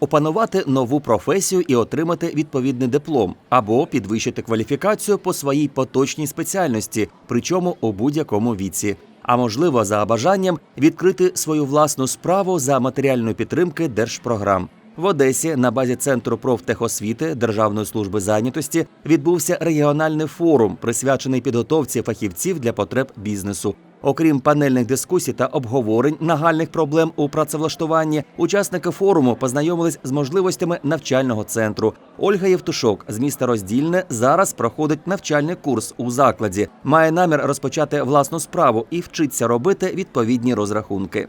опанувати нову професію і отримати відповідний диплом, або підвищити кваліфікацію по своїй поточній спеціальності, причому у будь-якому віці. А можливо, за бажанням відкрити свою власну справу за матеріальної підтримки держпрограм. В Одесі на базі центру профтехосвіти Державної служби зайнятості відбувся регіональний форум, присвячений підготовці фахівців для потреб бізнесу. Окрім панельних дискусій та обговорень нагальних проблем у працевлаштуванні, учасники форуму познайомились з можливостями навчального центру. Ольга Євтушок з міста Роздільне зараз проходить навчальний курс у закладі, має намір розпочати власну справу і вчиться робити відповідні розрахунки.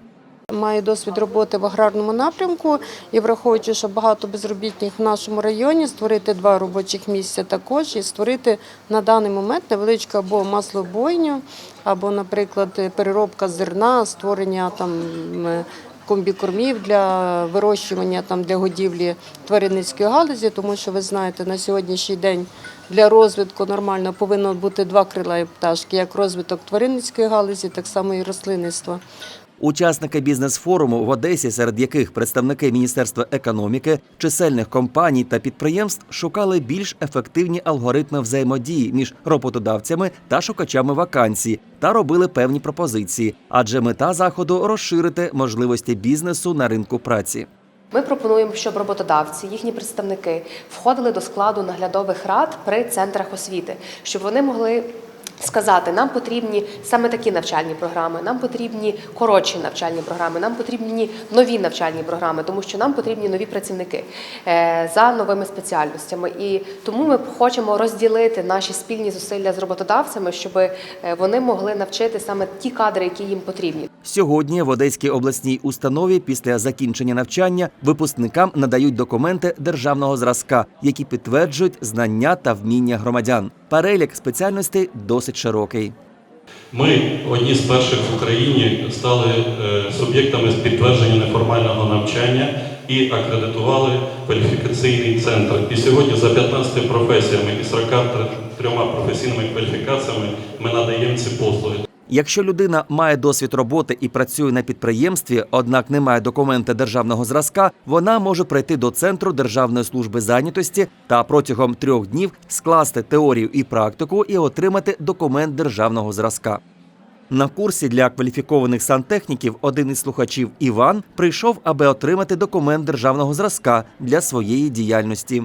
Маю досвід роботи в аграрному напрямку і враховуючи, що багато безробітних в нашому районі, створити два робочих місця також і створити на даний момент невеличку або маслобойню, або, наприклад, переробка зерна, створення там. Комбікормів для вирощування там для годівлі тваринницької галузі, тому що ви знаєте, на сьогоднішній день для розвитку нормально повинно бути два крила пташки, як розвиток тваринницької галузі, так само і рослинництва. Учасники бізнес-форуму в Одесі, серед яких представники Міністерства економіки, чисельних компаній та підприємств шукали більш ефективні алгоритми взаємодії між роботодавцями та шукачами вакансій та робили певні пропозиції, адже мета заходу розширити можливості бізнесу на ринку праці. Ми пропонуємо, щоб роботодавці, їхні представники входили до складу наглядових рад при центрах освіти, щоб вони могли. Сказати, нам потрібні саме такі навчальні програми, нам потрібні коротші навчальні програми, нам потрібні нові навчальні програми, тому що нам потрібні нові працівники е, за новими спеціальностями. І тому ми хочемо розділити наші спільні зусилля з роботодавцями, щоб е, вони могли навчити саме ті кадри, які їм потрібні. Сьогодні в Одеській обласній установі після закінчення навчання випускникам надають документи державного зразка, які підтверджують знання та вміння громадян. Перелік спеціальностей досить широкий. Ми одні з перших в Україні стали е, суб'єктами з підтвердження неформального навчання і акредитували кваліфікаційний центр. І сьогодні за 15 професіями і 43 професійними кваліфікаціями ми надаємо ці послуги. Якщо людина має досвід роботи і працює на підприємстві, однак не має документа державного зразка, вона може прийти до центру Державної служби зайнятості та протягом трьох днів скласти теорію і практику і отримати документ державного зразка. На курсі для кваліфікованих сантехніків один із слухачів Іван прийшов, аби отримати документ державного зразка для своєї діяльності.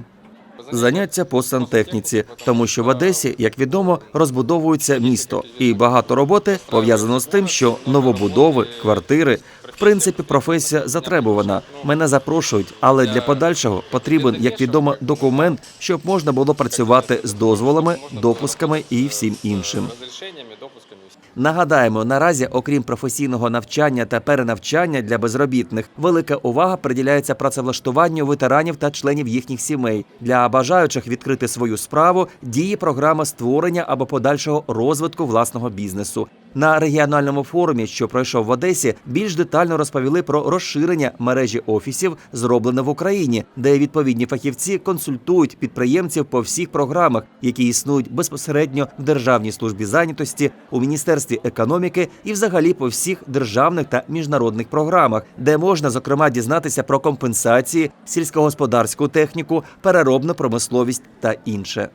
Заняття по сантехніці, тому що в Одесі, як відомо, розбудовується місто, і багато роботи пов'язано з тим, що новобудови, квартири, в принципі, професія затребувана. Мене запрошують, але для подальшого потрібен, як відомо, документ, щоб можна було працювати з дозволами, допусками і всім іншим. Нагадаємо, наразі, окрім професійного навчання та перенавчання для безробітних, велика увага приділяється працевлаштуванню ветеранів та членів їхніх сімей. Для бажаючих відкрити свою справу діє програма створення або подальшого розвитку власного бізнесу. На регіональному форумі, що пройшов в Одесі, більш детально розповіли про розширення мережі офісів, зроблене в Україні, де відповідні фахівці консультують підприємців по всіх програмах, які існують безпосередньо в Державній службі зайнятості, у міністерстві економіки і взагалі по всіх державних та міжнародних програмах, де можна зокрема дізнатися про компенсації, сільськогосподарську техніку, переробну промисловість та інше.